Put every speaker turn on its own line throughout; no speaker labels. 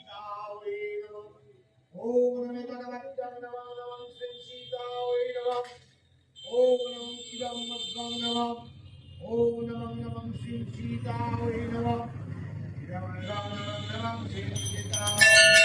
सीतावै नमः ॐ नमे भगवत्तं नमः नमः श्री सीतावै नमः ॐ नमः इदं मद्गं नमः ॐ नमः नमः श्री सीतावै नमः इदं नमः नमः श्री सीतावै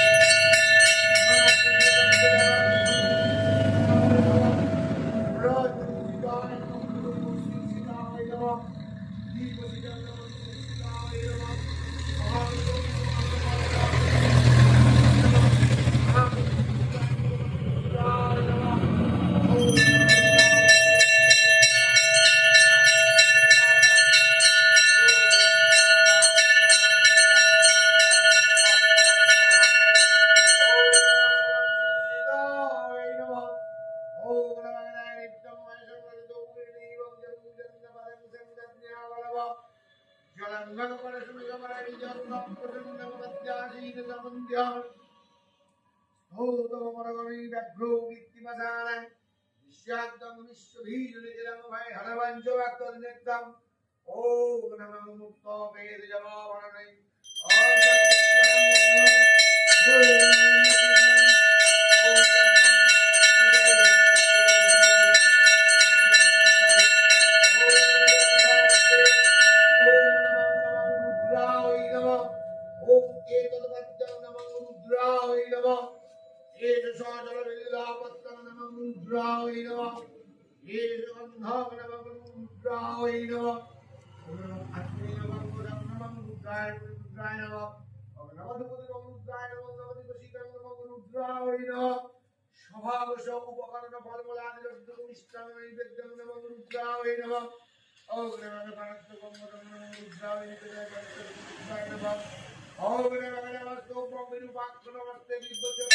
ভৌতমরগণী ব্যঘ্র কীর্তিমশান বিশ্বাদ্দম বিশ্বভীজুলিখিলম ভয় হরবঞ্চ ভক্তদিনেত্তম ॐ नमः मुक्तो पेदजमावरणै ॐ गन्धं नमः रुद्राय नमः ॐ नमः अग्ने नमः नमः नमः रुद्राय रुद्राय नमः ॐ नमः दुपदे नमः रुद्राय नमः नमः दिवसीकं नमः रुद्राय नमः সভাবশ উপকরণ ফলমূল আদিলব্ধম ইসলাম নৈবেদ্যম নমঃ রুদ্রায় নমঃ ॐ नमः गणात्मकं नमः रुद्राय नमः रुद्राय नमः ॐ नमः नमः स्तोत्रं विरूपाक्ष नमस्ते दिव्यं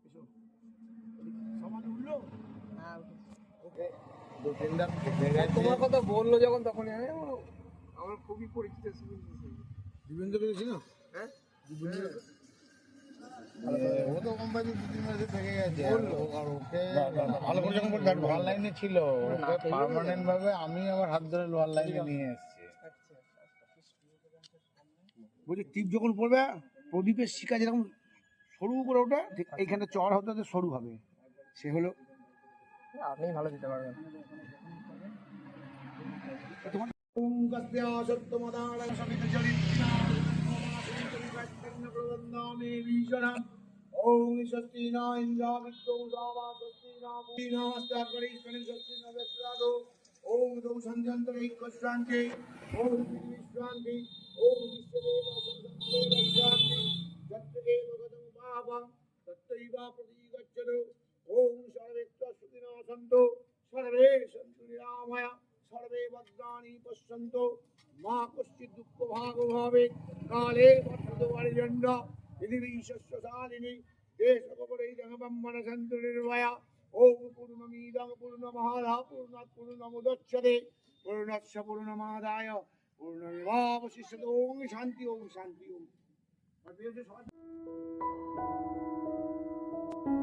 এসো। উঠল
হ্যাঁ তোমার কথা বলল যখন তখন আমার খুবই পরিচিত সুনীল
দিবেন্দ্র পেরেছি না
হ্যাঁ
ও তো কোম্পানি দু তিন মাসে থেকে গেছে আর আর ওকে
ভালো করে যখন
লোহার লাইনে ছিল ওকে পার্মানেন্ট ভাবে আমি আমার হাত ধরে লোহার লাইনে নিয়ে এসেছি
আচ্ছা
বলছি টিপ যখন পড়বে প্রদীপের শিকা যেরকম সরু করে ওঠে ঠিক এইখানে চড় হতে হতে সরু হবে। সে হলো
আপনি ভালো দিতে পারবেন।
ভীষণম ওম স্বস্তি ন রামা নমস্কার দৌ সঞ্জন্তরে বিশ্রান্তি বিশ্বদেব সর্বদেব তত্তৈবা প্রতিগচ্ছতু ওম সর্বেত্র সুখিনঃ সন্তু সর্বে সন্তু নিরাময়া। সর্বে ভদ্রাণি পশ্যন্তু। মা কশ্চিৎ দুঃখ ভাগ ভাবে কালে বর্ষত পরিজন্য পৃথিবী শস্য সালিনী দেশ কপরেই জগবম্মন সন্তু নির্ভয়া। ওম পূর্ণমিদং শান্তি, ওম শান্তি, ওম। সবাই thank you